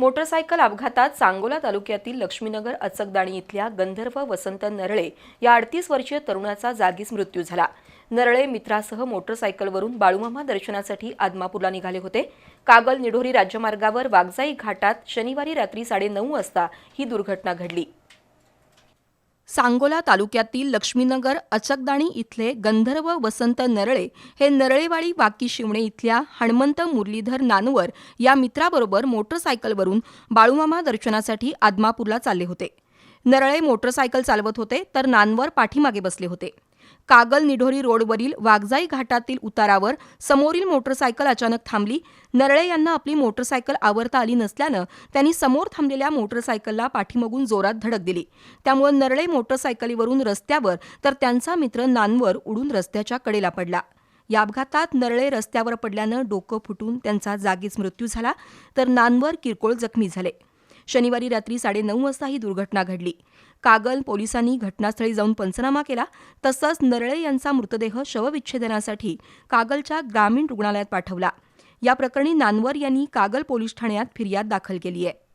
Motorcycle अपघातात सांगोला तालुक्यातील लक्ष्मीनगर अचकदाणी इथल्या गंधर्व वसंत नरळे या अडतीस वर्षीय तरुणाचा जागीच मृत्यू झाला. नरळे मित्रासह मोटरसायकलवरून बाळूमामा दर्शनासाठी आदमापूरला निघाले होते. कागल निढोरी राज्यमार्गावर वागजाई घाटात शनिवारी रात्री साडेनऊ वाजता ही दुर्घटना घडली. सांगोला तालुक्यातील लक्ष्मीनगर अचकदाणी इथले गंधर्व वसंत नरळे हे नरळेवाडी वाकी शिवणे इथल्या हणमंत मुरलीधर नानवर या मित्राबरोबर मोटरसायकलवरून बाळूमामा दर्शनासाठी आदमापूरला चालले होते. नरळे मोटरसायकल चालवत होते तर नानवर पाठीमागे बसले होते. कागल निढोरी रोडवरील वाघजाई घाटातील उतारावर समोरील मोटरसायकल अचानक थांबली. नरळे यांना आपली मोटरसायकल आवरता आली नसल्यानं त्यांनी समोर थांबलेल्या मोटरसायकलला पाठीमागून जोरात धडक दिली. त्यामुळे नरळे मोटरसायकलीवरून रस्त्यावर तर त्यांचा मित्र नानवर उडून रस्त्याच्या कडेला पडला. या अपघातात नरळे रस्त्यावर पडल्यानं डोकं फुटून त्यांचा जागीच मृत्यू झाला. तर नानवर किरकोळ जखमी झाले. शनिवारी रात्री साडेनऊ वाजता ही दुर्घटना घडली. कागल पोलिसांनी घटनास्थळी जाऊन पंचनामा केला. तसंच नरळे यांचा मृतदेह शवविच्छेदनासाठी कागलच्या ग्रामीण रुग्णालयात पाठवला. या प्रकरणी नानवर यांनी कागल पोलीस ठाण्यात फिर्याद दाखल केली आहे